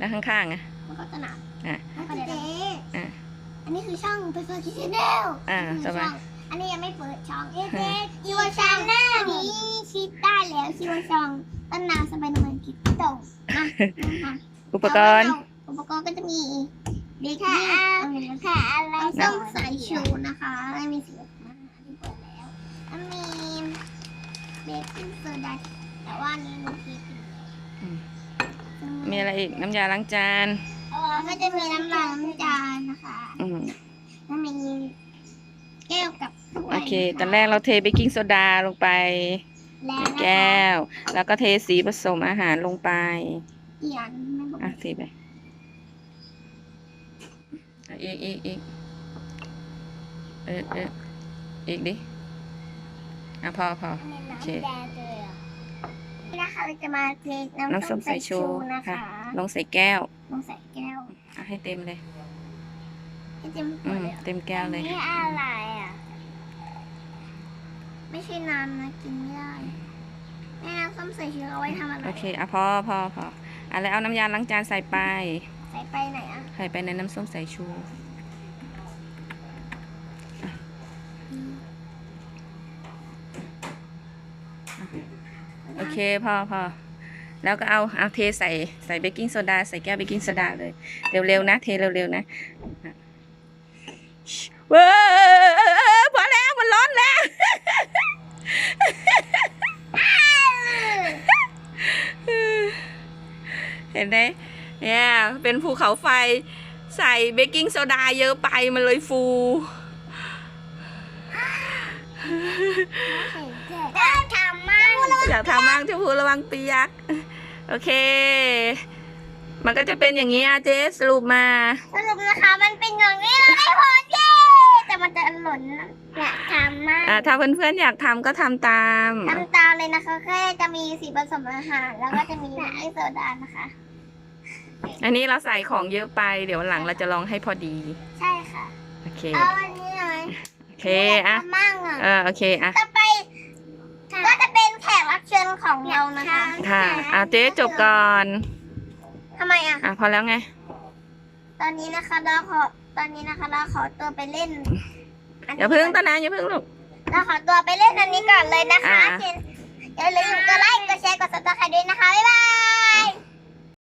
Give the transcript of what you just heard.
แล้วข้างๆอะมันก็จะหนักอะแล้วก็เจ๊อะอันนี้คือช่องไปเฟิร์คิชแนลอ่าสบายอันนี้ยังไม่เปิดช่องเอ๊ะเจ๊คิวช่องหน้านี้คิดได้แล้วคิวช่องต้นน้ำสบายนวลคิดตรงนะนะคะอุปกรณ์ อุปกรณ์ก็จะมีเด็กค่ะค่ะอะไรต้องใส่ชูนะคะไม่มีสีมาที่เปิดแล้วแล้วมีเบกกิ้งโซดาแต่ว่านี่หนูคิดอืม มีอะไรอีกน้ำยาล้างจานแล้วก็จะมีน้ำล้างจานนะคะอืมแล้วมีแก้วกับถ้วยโอเค ตอนแรกเราเทเบกกิ้งโซดาลงไปแล้วนะคะแก้ว แล้วก็เทสีผสมอาหารลงไปเอียนไม่บอกอะเทไปอะอีกอีกอีกเออเอออีกดิอะพอพอโอเค นี่นะคะเราจะมาเทน้ำน้ำส้ส้มมสาสายยชูชูนะคะลงใส่แก้วลงใส่แก้วอะให้เต็มเลย ให้เต็มขอืวดม เลยเหรอเต็มแก้วเลย นี่อะไรอะ ไม่ใช่น้ำนะกินไม่ได้แม่น้ำส้มสายชูเอาไว้ทำอะไรโอเคอะพอพอพออะแล้วเอาน้ำยาล้างจานใส่ไป ใส่ไปไหนอะ ใส่ไปในน้ำส้มสายชู โอเคพอพอแล้วก็เอาเอาเทใส่ใส่เบกกิ้งโซดาใส่แก้วเบกกิ้งโซดาเลย เร็วๆนะ เทเร็วๆนะเว้ยพอแล้วมันร้อนแล้ว เห็นไหมเนี่ยเป็นภูเขาไฟใส่เบกกิ้งโซดาเยอะไปมันเลยฟู อยากทำมากเจ้าพูระวังเปียก โอเค มันก็จะเป็นอย่างนี้อาเจสรุปมา สรุปนะคะมันเป็นอย่างนี้เลยไม่พอเย้แต่มันจะหล่นนะอยากทำมากอ่าถ้าเพื่อนๆอยากทำก็ทำตาม ทำตามเลยนะคะแค่จะมีสีผสมอาหาร แล้วก็จะมีน้ำโซดานะคะ อันนี้เราใส่ของเยอะไป เดี๋ยวหลังเราจะลองให้พอดี ใช่ค่ะ โอเค เอาอันนี้หน่อยโอเคอะทำมั่งอะ เออโอเคอะต่อไปก็จะเป็นแขกรับเชิญ ของเรานะคะค่ะอะเจ๊จบก่อนทำไมอะอะพอแล้วไง ตอนนี้นะคะเราขอตอนนี้นะคะเราขอตัวไปเล่นนอย่าเพิ่งต้นน้ำอย่าเพิ่งลูกเราขอตัวไปเล่นอันนี้ก่อนเลยนะคะอ่าอย่าลืมกดไลค์กดแชร์กดซับสไครต์ด้วยนะคะบ๊ายบาย